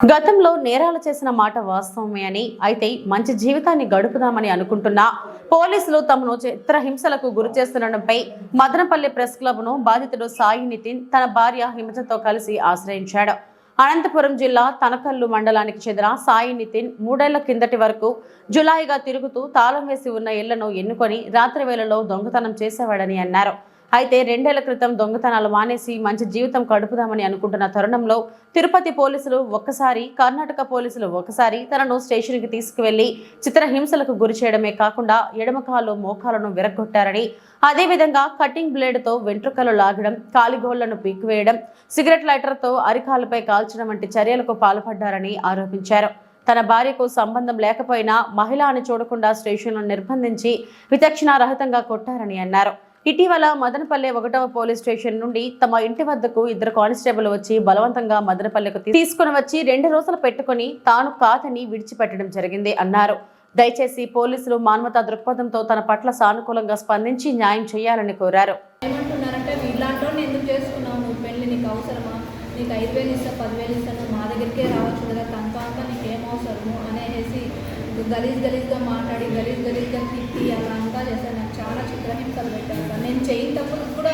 గతంలో నేరాలు చేసిన మాట వాస్తవమే అని అయితే మంచి జీవితాన్ని గడుపుదామని అనుకుంటున్నా. పోలీసులు తమను చిత్రహింసలకు గురి చేస్తుండటంపై మదనపల్లి ప్రెస్ క్లబ్ను బాధితుడు సాయి నితిన్ తన భార్య హిమజతో కలిసి ఆశ్రయించాడు. అనంతపురం జిల్లా తనకల్లు మండలానికి చెందిన సాయి నితిన్ మూడేళ్ళ కిందటి వరకు జులాయిగా తిరుగుతూ తాళం వేసి ఉన్న ఇళ్ళను ఎన్నుకొని రాత్రి వేళలో దొంగతనం చేసేవాడని అన్నారు. అయితే రెండేళ్ళ క్రితం దొంగతనాలు మానేసి మంచి జీవితం గడుపుదామని అనుకుంటున్న తరుణంలో తిరుపతి పోలీసులు ఒక్కసారి కర్ణాటక పోలీసులు ఒకసారి తనను స్టేషన్కి తీసుకువెళ్ళి చిత్రహింసలకు గురి చేయడమే కాకుండా ఎడమకాలు మోకాలను విరగొట్టారని అదేవిధంగా కటింగ్ బ్లేడ్తో వెంట్రుకలు లాగడం కాలిగోళ్ళను పీకివేయడం సిగరెట్ లైటర్తో అరికాలపై కాల్చడం వంటి చర్యలకు పాల్పడ్డారని ఆరోపించారు. తన భార్యకు సంబంధం లేకపోయినా మహిళ అని చూడకుండా స్టేషన్ను నిర్బంధించి విచక్షణారహితంగా కొట్టారని అన్నారు. ఇటీవల మదనపల్లె ఒకటవ పోలీస్ స్టేషన్ నుండి తమ ఇంటి వద్దకు ఇద్దరు కానిస్టేబుల్ వచ్చి బలవంతంగా మదనపల్లెకు తీసుకుని వచ్చి రెండు రోజులు పెట్టుకుని తాను కాదని విడిచిపెట్టడం జరిగింది అన్నారు. దయచేసి పోలీసులు మానవతా దృక్పథంతో తన పట్ల సానుకూలంగా స్పందించి న్యాయం చేయాలని కోరారు. నీకు అవసరమా? ఐదు వేలు ఇస్తా పదివేలు ఇస్తాను మా దగ్గరికే రావచ్చు కదా? తనకాక నీకు ఏం అవసరము గలీజ్ గలీజ్గా మాట్లాడి గలీజ్ గలీజ్గా తిట్టి అలా అంతా చేశారు. నాకు చాలా చిత్రహింసలు పెట్టారు సార్. నేను చేయని తప్పులు కూడా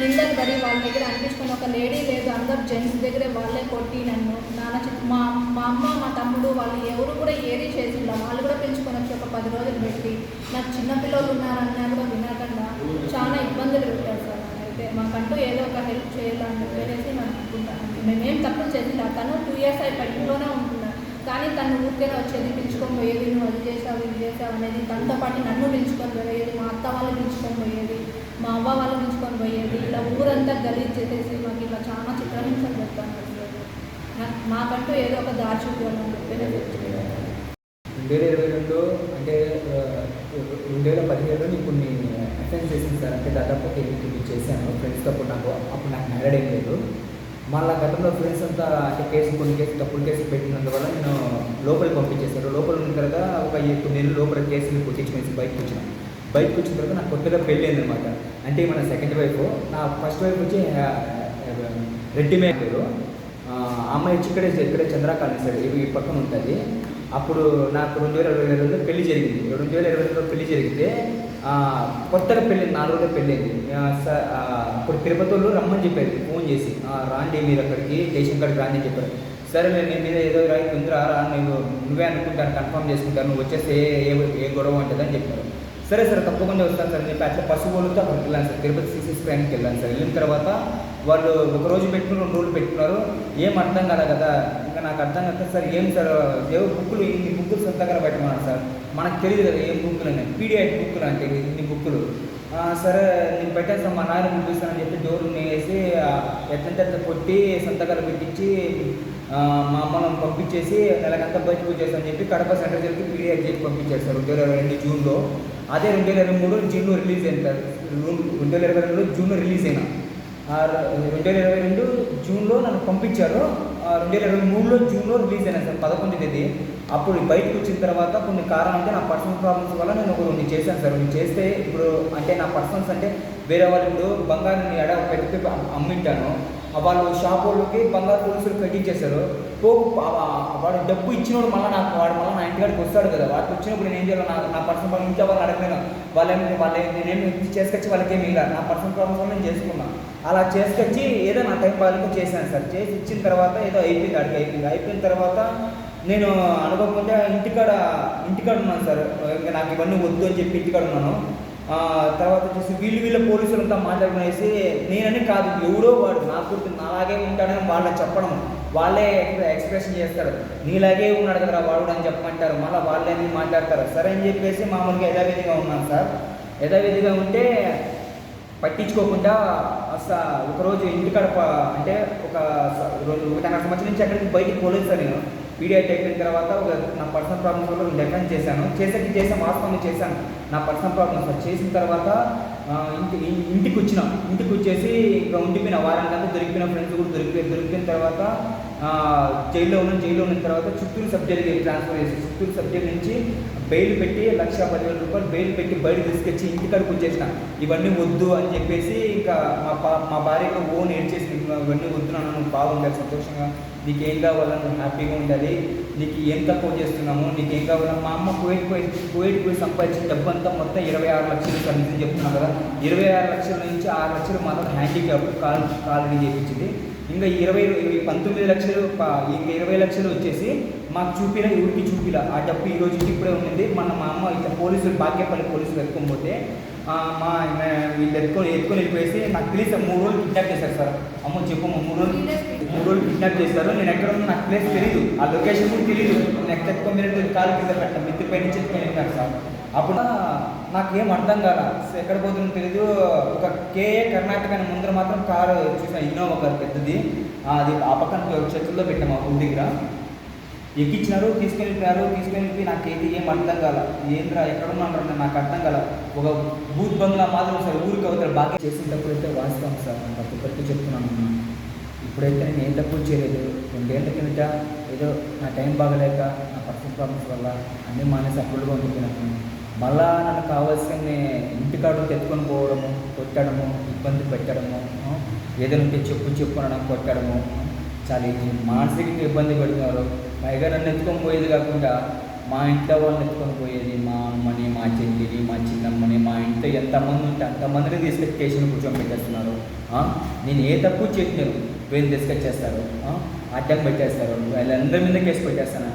నిందలు పడి వాళ్ళ దగ్గర అనిపించుకుని ఒక లేడీ లేదు అందరు జెంట్స్ దగ్గరే వాళ్ళే కొట్టి నన్ను నాన్న చి- మా మా అమ్మ మా తమ్ముడు వాళ్ళు ఎవరు కూడా ఏది చేసిందా వాళ్ళు కూడా పెంచుకొని వచ్చి ఒక పది రోజులు పెట్టి నాకు చిన్నపిల్లలు ఉన్నారన్నా కూడా వినకుండా చాలా ఇబ్బందులు పెట్టారు సార్. అయితే మాకంటూ ఏదో ఒక హెల్ప్ చేయాలని చెప్పేసి నేను అనుకుంటాను మేమేం తప్పులు చేసిందా తను టూ ఇయర్స్ అయిపోయి ఇంట్లోనే ఉంటున్నాను కానీ తను ఊరికే వచ్చేది పిలుచుకొని పోయేది? నువ్వు అది చేసావు ఇది చేసావు అనేది తనతో పాటు నన్ను పిలుచుకొని పోయేది మా అత్త వాళ్ళు పిలుచుకొని పోయేది మా అవ్వ వాళ్ళు పిలుచుకొని పోయేది. ఇలా ఊరంతా గలీజ్ చేసేసి మాకు ఇలా చాలా చిత్రహింసలు నాకు మాకంటూ ఏదో ఒక దారి చూపించాలని చెప్పేసి రెండు వేల ఇరవై రెండు అంటే రెండు వేల పదిహేడులో నేను కొన్ని అఫెన్స్ చేసింది సార్. అంటే దాదాపు ఒక ఎనిమిది చేశాను. ఫ్రెండ్స్తో అప్పుడు నాకు అప్పుడు నాకు మ్యారేడ్ ఏం లేదు. మళ్ళీ గతంలో ఫ్రెండ్స్ అంతా అంటే కేసు కొన్ని కేసు తప్పుడు కేసు పెట్టినందువల్ల నేను లోపలికి పంపించేశారు. లోపల ఉన్న తర్వాత ఒక ఈ తొమ్మిది నెలలు లోపల కేసులు కొట్టించుకొని బయటకు వచ్చిన. బయటకు వచ్చిన తర్వాత నాకు కొత్తగా పెళ్ళి అయింది అనమాట అంటే మన సెకండ్ వైఫ్ నా ఫస్ట్ వైఫ్ వచ్చి రెడ్డి మే పేరు. అమ్మాయి వచ్చి ఇక్కడే ఇక్కడే చంద్రకాళి సైడ్ ఇవి ఈ పక్కన ఉంటుంది. అప్పుడు నాకు రెండు వేల ఇరవై రెండులో పెళ్ళి జరిగింది. రెండు వేల ఇరవై రెండులో పెళ్ళి జరిగితే కొత్తగా పెళ్ళి నాలుగు రోజులు పెళ్ళింది. ఇప్పుడు స- ఆ, తిరుపతిలో రమ్మని చెప్పారు ఫోన్ చేసి. రాండి మీరు అక్కడికి స్టేషన్ కాడికి రాండి అని చెప్పారు. సరే నేను నీ మీద ఏదో రాయి ఉందిరా రా నేను నువ్వే అనుకుంటాను కన్ఫర్మ్ చేసుకుంటాను నువ్వు వచ్చేస్తే ఏ ఏ గొడవ ఉంటుందని చెప్పారు. సరే సార్ తప్పకుండా వస్తాను సార్. అని చెప్పి అట్లా పశువులతో అక్కడికి వెళ్ళాను సార్. తిరుపతి సిసి స్కాన్కి వెళ్ళాను సార్. వెళ్ళిన తర్వాత వాళ్ళు ఒక రోజు పెట్టుకుని రెండు రోజులు పెట్టుకున్నారు. ఏం అర్థం కాలే కదా. ఇంకా నాకు అర్థం కాదు సార్ ఏం సార్ దేవుడు బుక్కులు ఇన్ని బుక్కులు సొంతంగా పెట్టమన్నారు సార్. మనకు తెలియదు కదా ఏం బుక్కులు అని. పీడిఐట్ బుక్కులు అంటే ఇన్ని బుక్కులు. సరే నేను పెట్టాను సార్. మా నాయన పంపిస్తానని చెప్పి డోర్ వేసి ఎట్లంటే అట్లా కొట్టి సంతకాలు పెట్టించి మా అమ్మను పంపించేసి నెలకంతా బయటకు వచ్చేసాను చెప్పి కడప సెంటర్ జరిగి పీడిఐట్ చేసి పంపించారు సార్. ఇరవై రెండు జూన్లో. అదే రెండు వేల ఇరవై మూడు జూన్లో రిలీజ్ అయిన సార్ రెండు వేల ఇరవై రెండు జూన్లో రిలీజ్ అయిన. రెండు వేల ఇరవై రెండు జూన్లో నన్ను పంపించారు. రెండు వేల ఇరవై మూడులో జూన్లో రిలీజ్ అయినా సార్ పదకొండు తేదీ. అప్పుడు బయటకు వచ్చిన తర్వాత కొన్ని కారణం అంటే నా పర్సనల్ ప్రాబ్లమ్స్ వల్ల నేను ఒక రెండు చేశాను సార్. రెండు చేస్తే ఇప్పుడు అంటే నా పర్సనల్స్ అంటే వేరే వాళ్ళు ఇప్పుడు బంగారం ఎడ పెట్టి అమ్మింటాను. వాళ్ళు షాప్ వాళ్ళకి బంగారు పోలీసులు కట్టించేశారు పోకు వాడు డబ్బు ఇచ్చినోడు మళ్ళీ నాకు వాడు మళ్ళీ నా ఇంటికాడికి వస్తాడు కదా. వాడికి వచ్చినప్పుడు నేను ఏం చేయాలి? నా నా పర్సనల్ ప్రాబ్లం ఇంకా వాళ్ళని అడగలేను. వాళ్ళేమి వాళ్ళు నేనేమి చేసుకొచ్చి వాళ్ళకి ఏమి ఇలా నా పర్సనల్ ప్రాబ్లమ్స్ నేను చేసుకున్నాను అలా చేసుకొచ్చి ఏదో నా టైం బాగా చేశాను సార్. చేసి ఇచ్చిన తర్వాత ఏదో అయిపోయింది అడిగి అయిపోయింది. అయిపోయిన తర్వాత నేను అనుకోకుండా ఇంటికాడ ఇంటికాడ ఉన్నాను సార్. ఇంకా నాకు ఇవన్నీ వద్దు అని చెప్పి ఇంటికాడ ఉన్నాను. తర్వాత వచ్చేసి వీళ్ళు వీళ్ళ పోలీసులంతా మాట్లాడుకునేసి నేనని కాదు ఎవడో వాడు నా గుర్తు నాలాగే ఉంటాడని వాళ్ళని చెప్పడం వాళ్ళే ఎక్స్ప్రెషన్ చేస్తారు. నీలాగే ఉన్నాడు కదా వాడు అని చెప్పమంటారు మళ్ళీ వాళ్ళే అన్ని మాట్లాడతారు. సరే అని చెప్పేసి మామూలుగా యథావిధిగా ఉన్నాను సార్. యథావిధిగా ఉంటే పట్టించుకోకుండా అసలు ఒకరోజు ఇంటికాడ అంటే ఒక రెండు రోజు ఒకటిన్నర సంవత్సరం నుంచి అక్కడికి బయటికి పోలేదు సార్ నేను. పీడిఐట్ అయిపోయిన తర్వాత ఒక నా పర్సనల్ ప్రాబ్లమ్స్ వల్ల డిఫెన్స్ చేశాను. చేసేకి చేసాం వాస్తవం చేశాను. నా పర్సనల్ ప్రాబ్లమ్స్ చేసిన తర్వాత ఇంటి ఇంటికి వచ్చిన ఇంటికి వచ్చేసి ఇంకా ఉండిపోయిన వారానికంతా దొరికిపోయిన ఫ్రెండ్స్ కూడా దొరికిపోయి దొరికిన తర్వాత జైల్లో ఉన్న జైల్లో ఉన్న తర్వాత చిత్తూరు సబ్ జైలుకి ట్రాన్స్ఫర్ చేసి చిత్తూరు సబ్ జైలు నుంచి బెయిల్ పెట్టి లక్ష పదివేల రూపాయలు బెయిల్ పెట్టి బయట తీసుకొచ్చి ఇంటికాడికి వచ్చేసిన. ఇవన్నీ వద్దు అని చెప్పేసి ఇంకా మా పా మా భార్యకు ఓన్ ఏడ్చేసి ఇవన్నీ వద్దు నన్ను నువ్వు బాగుండాలి సంతోషంగా. నీకు ఏం కావాలని నువ్వు హ్యాపీగా ఉండాలి. నీకు ఏం తక్కువ చేస్తున్నాము నీకు ఏం కావాలో. మా అమ్మ కోయిట్ పోయి కోయిట్ పోయి సంపాదించిన డబ్బు అంతా మొత్తం ఇరవై ఆరు లక్షలు కలిసి చెప్తున్నాను కదా. ఇరవై ఆరు లక్షల నుంచి ఆరు లక్షలు మాత్రం హ్యాండిక్యాప్ కాల్ కాలరీ చేయించింది. ఇంకా ఇరవై ఇరవై పంతొమ్మిది లక్షలు ఇంకా ఇరవై లక్షలు వచ్చేసి మాకు చూపిన ఊరికి చూపిల. ఆ డబ్బు ఈ రోజు ఇప్పుడే ఉండింది. మన మా అమ్మ ఇట్లా పోలీసులు బాగ్యపల్లి పోలీసులు ఎత్తుకొని మా వీళ్ళు ఎత్తుకొని ఎత్తుకొని వెళ్ళిపోయేసి నాకు తెలిసి మూడు రోజులు కిడ్నాప్ చేశారు సార్. అమ్మ చెప్పు మూడు రోజులు మూడు రోజులు కిడ్నాప్ చేశారు. నేను ఎక్కడ ఉన్నా నాకు ప్లేస్ తెలియదు ఆ లొకేషన్ కూడా తెలియదు నేను ఎక్కడ ఎక్కువ మీరు కాలు కింద పెట్టాను మిత్తి పై నుంచి ఎత్తుకొని వెళ్ళాను సార్. అప్పుడు నాకేం అర్థం కాల. ఎక్కడ పోతుందో తెలియదు ఒక కేఏ కర్ణాటక అని ముందర మాత్రం కారు చూసిన ఇన్నోవా కారు పెద్దది. అది ఆ పక్కన చేతుల్లో పెట్టాము ఆ ఊరి దగ్గర. ఎక్కించినారు తీసుకెళ్ళి వెళ్ళిపోయారు తీసుకెళ్ళి నాకు ఏది ఏం అర్థం కాల. ఏంద్రా ఎక్కడ ఉన్నాను నాకు అర్థం కాల. ఒక బూత్ బంగ్లా మాత్రం సార్ ఊరికి అవతల బాగా చేసేటప్పుడు అయితే వాస్తవం సార్. నేను ప్రతి ఒక్కరికి చెప్తున్నాను. ఇప్పుడైతే నేను ఏం తక్కువ చేయలేదు. రెండేళ్ళ కిందట ఏదో నా టైం బాగలేక నా పర్సనల్ ప్రాబ్లమ్స్ వల్ల అన్నీ మానేసి అప్పుడుగా ఉండిపోయినాను. మళ్ళా నన్ను కావాల్సిన ఇంటికాడ తెచ్చుకొని పోవడము కొట్టడము ఇబ్బంది పెట్టడము ఏదైనా ఉంటే చెప్పు చెప్పు అనడం కొట్టడము చాలా ఇది మానసికంగా ఇబ్బంది పెడుతున్నారు. పైగా నన్ను ఎత్తుకొని పోయేది కాకుండా మా ఇంట్లో వాళ్ళని ఎత్తుకొని పోయేది మా అమ్మని మా చెల్లిని మా చిన్నమ్మని మా ఇంట్లో ఎంతమంది ఉంటే అంతమందిని తీసుకొచ్చి స్టేషన్ కూర్చొని పెట్టేస్తున్నారు నేను ఏ తప్పు చేయలేదు వీళ్ళు తీసుకొచ్చేస్తారు. ఆ? అడ్డం పెట్టేస్తారు. వీళ్ళందరి మీద కేసు పెట్టేస్తాను.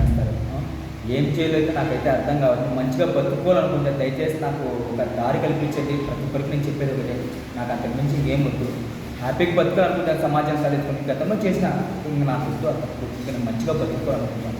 ఏం చేయలేదు నాకైతే అర్థం కావాలి మంచిగా బతుకోవాలనుకుంటే దయచేసి నాకు ఒక దారి కల్పించేది ప్రతి ఒక్కరికి నేను చెప్పేది ఒకటే. నాకు అంతకు మించి ఏం వద్దు. హ్యాపీగా బతకాలనుకుంటే సమాజం సాధించుకుంటే గతంలో చేసిన ఇంకా నాకు వద్దు అంత నేను మంచిగా బతుకోవాలనుకుంటాను